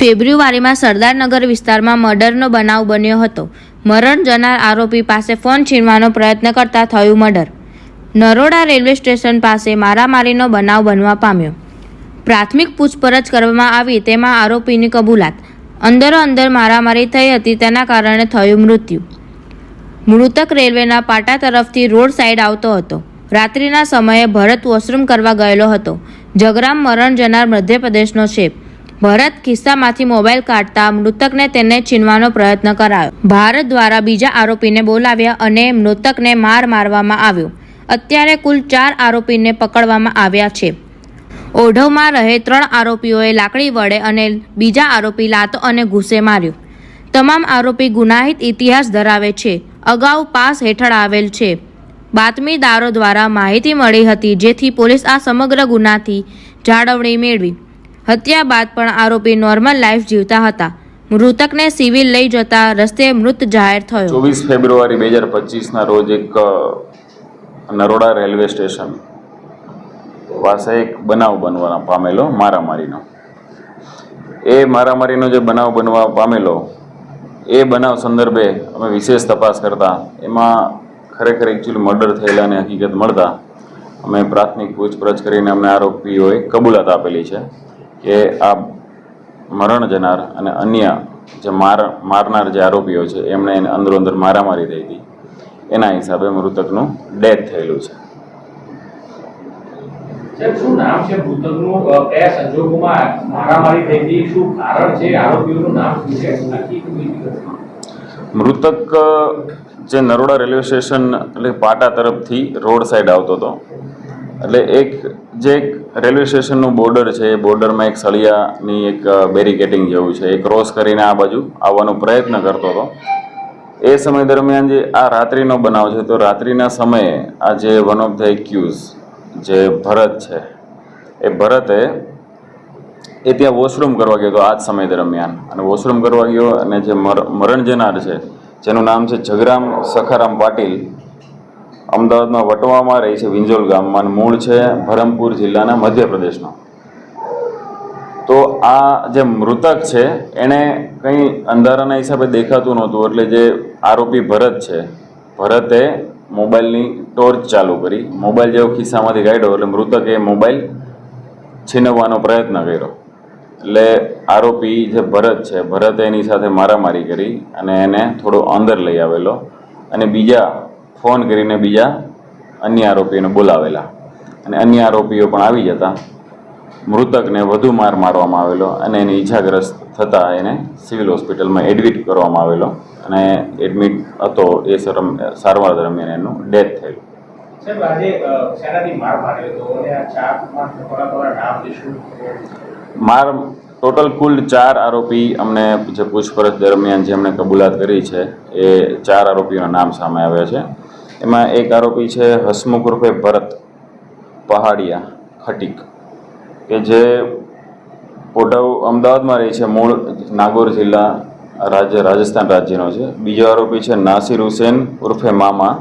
ફેબ્રુઆરીમાં સરદારનગર વિસ્તારમાં મર્ડરનો બનાવ બન્યો હતો. મરણ જનાર આરોપી પાસે ફોન છીનવાનો પ્રયત્ન કરતા થયું મર્ડર. નરોડા રેલવે સ્ટેશન પાસે મારામારીનો બનાવ બનવા પામ્યો. પ્રાથમિક પૂછપરછ કરવામાં આવી તેમાં આરોપીની કબૂલાત. અંદરો અંદર મારામારી થઈ હતી તેના કારણે થયું મૃત્યુ. મૃતક રેલવેના પાટા તરફથી રોડ સાઈડ આવતો હતો. રાત્રિના સમયે ભરત વોશરૂમ કરવા ગયેલો હતો. જગરામ મરણ જનાર મધ્યપ્રદેશનો છે. ભરત ખિસ્સામાંથી મોબાઈલ કાઢતા મૃતકને તેને છીનવાનો પ્રયત્ન કરાયો. ભારત દ્વારા બીજા આરોપીને બોલાવ્યા અને મૃતકને માર મારવામાં આવ્યો. અત્યારે કુલ ચાર આરોપીને પકડવામાં આવ્યા છે. ઓઢવમાં રહે ત્રણ આરોપીઓએ લાકડી વડે અને બીજા આરોપી લાતો અને ઘૂસે માર્યો. તમામ આરોપી ગુનાહિત ઇતિહાસ ધરાવે છે. અગાઉ પાસ હેઠળ આવેલ છે. બાતમીદારો દ્વારા માહિતી મળી હતી જેથી પોલીસ આ સમગ્ર ગુનાથી જાળવણી મેળવી. હત્યા બાદ પણ આરોપી નોર્મલ લાઈફ જીવતા હતા. મૃતકને સિવિલ લઈ જતા રસ્તે મૃત જાહેર થયો. ચોવીસ ફેબ્રુઆરી બે હજાર પચીસના રોજ એક નરોડા રેલવે સ્ટેશન પાસે એક બનાવ બનવા પામેલો મારામારીનો. એ મારામારીનો જે બનાવ બનવા પામેલો, એ બનાવ સંદર્ભે અમે વિશેષ તપાસ કરતા, એમાં ખરેખર એકચ્યુઅલી મર્ડર થયેલાની હકીકત મળતા, અમે પ્રાથમિક પૂછપરછ કરીને અમને આરોપીઓએ કબૂલાત આપેલી છે. કે આ મરણ જનાર અને અન્ય જે માર મારનાર જે આરોપીઓ છે એમણે એને અંદરો અંદર મારામારી થઈ હતી. એના હિસાબે મૃતકનું ડેથ થયેલું છે. મૃતક જે નરોડા રેલવે સ્ટેશન એટલે પાટા તરફથી રોડ સાઈડ આવતો હતો. એટલે એક જે એક રેલવે સ્ટેશનનું બોર્ડર છે, એ બોર્ડરમાં એક સળિયાની એક બેરિકેટિંગ જેવું છે. એ ક્રોસ કરીને આ બાજુ આવવાનો પ્રયત્ન કરતો હતો. એ સમય દરમિયાન જે આ રાત્રિનો બનાવ છે, તો રાત્રિના સમયે આ જે વન ઓફ ધ એક્યુઝ જે ભરત છે, એ ભરતે એ ત્યાં વોશરૂમ કરવા ગયો હતો આ જ સમય દરમિયાન. અને વોશરૂમ કરવા ગયો અને જે મર મરણ જનાર છે, જેનું નામ છે જગરામ સખારામ પાટીલ અમદાવાદમાં વટવામાં રહે છે વિંજોલ ગામમાં મૂળ છે ભરમપુર જિલ્લાના મધ્યપ્રદેશનો. તો આ જે મૃતક છે, એણે કંઈ અંધારાના હિસાબે દેખાતું નહોતું, એટલે જે આરોપી ભરત છે, ભરતે મોબાઈલની ટોર્ચ ચાલુ કરી. મોબાઈલ જેવો ખિસ્સામાંથી કાઢ્યો, એટલે મૃતકે મોબાઈલ છીનવવાનો પ્રયત્ન કર્યો. એટલે આરોપી જે ભરત છે, ભરતે એની સાથે મારામારી કરી અને એને થોડો અંદર લઈ આવેલો અને બીજા ફોન કરીને બીજા અન્ય આરોપીઓને બોલાવેલા. અને અન્ય આરોપીઓ પણ આવી જતા મૃતકને વધુ માર મારવામાં આવેલો અને એને ઈજાગ્રસ્ત થતાં એને સિવિલ હોસ્પિટલમાં એડમિટ કરવામાં આવેલો અને એડમિટ હતો એ સરમ સારવાર દરમિયાન એનું ડેથ થયેલું. માર ટોટલ કુલ ચાર આરોપી અમને જે પૂછપરછ દરમિયાન જેમણે કબૂલાત કરી છે, એ ચાર આરોપીઓના નામ સામે આવ્યા છે. એમાં એક આરોપી છે હસમુખ ઉર્ફે ભરત પહાડિયા ખટીક, કે જે પોઢવ અમદાવાદમાં રહે છે, મૂળ નાગોર જિલ્લા રાજ્ય, રાજસ્થાન રાજ્યનો છે. બીજો આરોપી છે નાસિર હુસેન ઉર્ફે મામા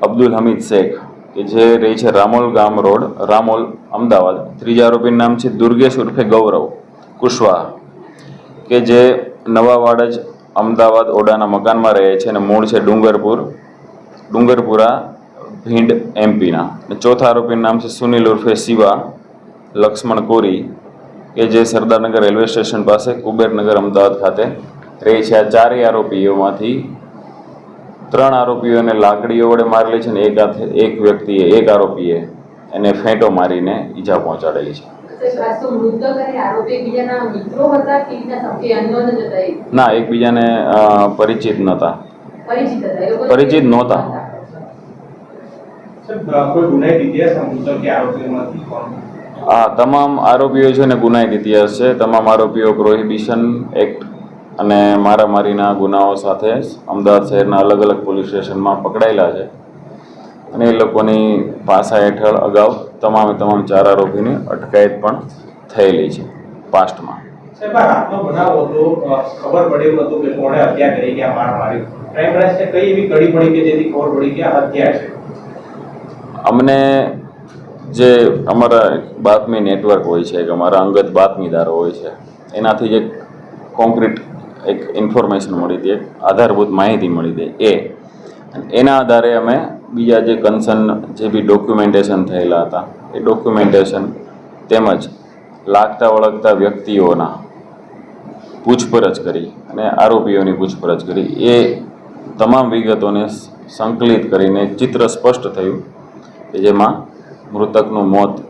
અબ્દુલ હમીદ શેખ, કે જે રહે છે રામોલ ગામ રોડ, રામોલ અમદાવાદ. ત્રીજા આરોપીનું નામ છે દુર્ગેશ ઉર્ફે ગૌરવ. કુશવાહ કે જે નવા વાડજ અમદાવાદ ઓડાના મકાનમાં રહે છે અને મૂળ છે ડુંગરપુર, ડુંગરપુરા ભીંડ એમપીના. અને ચોથા આરોપીનું નામ છે સુનિલ ઉર્ફે શિવા, લક્ષ્મણ કોરી, કે જે સરદારનગર રેલવે સ્ટેશન પાસે કુબેરનગર અમદાવાદ ખાતે રહે છે. આ ચારેય આરોપીઓમાંથી ત્રણ આરોપીઓને લાકડીઓ વડે મારેલી છે અને એક હાથે એક વ્યક્તિએ, એક આરોપીએ એને ફેંટો મારીને ઈજા પહોંચાડેલી છે. ના એકબીજાને પરિચિત નહોતા. પરિચિત નહોતા. આ તમામ આરોપીઓ છે ને ગુનાહિત ઇતિહાસ છે તમામ આરોપીઓ પ્રોહિબિશન એક્ટ અને મારામારીના ગુનાઓ સાથે અમદાવાદ શહેરના અલગ અલગ પોલીસ સ્ટેશનમાં પકડાયેલા છે. અને એ લોકોની પાસા હેઠળ અગાઉ તમામે તમામ ચાર આરોપીની અટકાયત પણ થયેલી છે પાસ્ટમાં. અમને જે અમારા બાતમી નેટવર્ક હોય છે કે અમારા અંગત બાતમીદારો હોય છે એનાથી જે કોન્ક્રીટ એક ઇન્ફોર્મેશન મળી હતી એક આધારભૂત માહિતી મળી હતી એ. એના આધારે અમે બીજા જે કન્સર્ન જે બી ડોક્યુમેન્ટેશન થયેલા હતા એ ડોક્યુમેન્ટેશન તેમજ લાગતા વળગતા વ્યક્તિઓના પૂછપરછ કરી અને આરોપીઓની પૂછપરછ કરી. એ તમામ વિગતોને સંકલિત કરીને ચિત્ર સ્પષ્ટ થયું કે જેમાં મૃતકનું મોત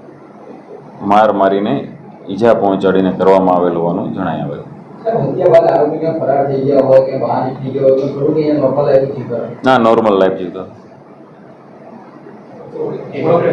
માર મારીને ઈજા પહોંચાડીને કરવામાં આવેલું હોવાનું જણાઈ આવેલું. ના નોર્મલ લાઈફ જીવતો એકલો કે